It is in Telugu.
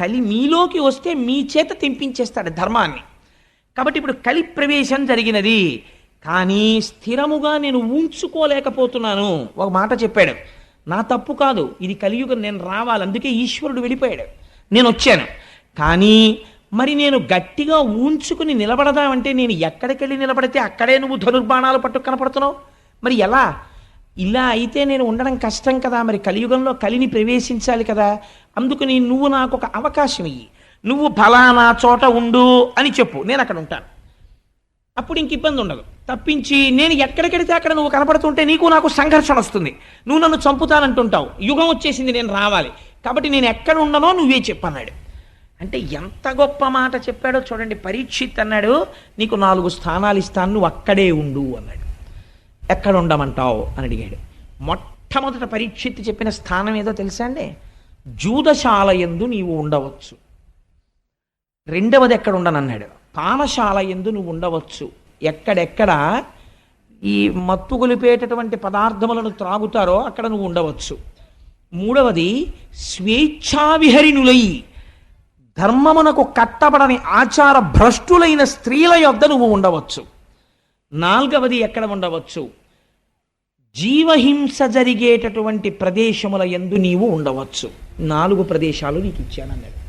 కలి మీలోకి వస్తే మీ చేత తెంపించేస్తాడు ధర్మాన్ని. కాబట్టి ఇప్పుడు కలి ప్రవేశం జరిగినది. కానీ స్థిరముగా నేను ఉంచుకోలేకపోతున్నాను. ఒక మాట చెప్పాడు. నా తప్పు కాదు. ఇది కలియుగం. నేను రావాలి. అందుకే ఈశ్వరుడు వెళ్ళిపోయాడు. నేను వచ్చాను. కానీ మరి నేను గట్టిగా ఉంచుకుని నిలబడదామంటే నేను ఎక్కడికెళ్ళి నిలబడితే అక్కడే నువ్వు ధనుర్బాణాలు పట్టు కనపడుతున్నావు? మరి ఎలా? ఇలా అయితే నేను ఉండడం కష్టం కదా. మరి కలియుగంలో కలిని ప్రవేశించాలి కదా. అందుకని నువ్వు నాకు ఒక అవకాశం ఇయ్యి నువ్వు ఫలానా చోట ఉండు అని చెప్పు. నేను అక్కడ ఉంటాను. అప్పుడు ఇంక ఇబ్బంది ఉండదు. తప్పించి నేను ఎక్కడికెడితే అక్కడ నువ్వు కనపడుతుంటే నీకు నాకు సంఘర్షణ వస్తుంది. నువ్వు నన్ను చంపుతానంటుంటావు. యుగం వచ్చేసింది నేను రావాలి. కాబట్టి నేను ఎక్కడ ఉండనో నువ్వే చెప్పన్నాడు అంటే ఎంత గొప్ప మాట చెప్పాడో చూడండి. పరీక్షిత్ అన్నాడు నీకు నాలుగు స్థానాలు ఇస్తాను నువ్వు అక్కడే ఉండు అన్నాడు. ఎక్కడ ఉండమంటావు అని అడిగాడు. మొట్టమొదట పరీక్షిత్ చెప్పిన స్థానం ఏదో తెలుసా అండి? జూదశాల ఎందు నీవు ఉండవచ్చు. రెండవది ఎక్కడ ఉండనన్నాడు పానశాల ఎందు నువ్వు ఉండవచ్చు. ఎక్కడెక్కడ ఈ మత్తు గొలిపేటటువంటి పదార్థములను త్రాగుతారో అక్కడ నువ్వు ఉండవచ్చు. మూడవది స్వేచ్ఛావిహరిణులై ధర్మమునకు కట్టబడని ఆచార భ్రష్టులైన స్త్రీల యొద్ద నువ్వు ఉండవచ్చు. నాలుగవది ఎక్కడ ఉండవచ్చు? జీవహింస జరిగేటటువంటి ప్రదేశముల ఎందు నీవు ఉండవచ్చు. నాలుగు ప్రదేశాలు నీకు ఇచ్చానన్నాడు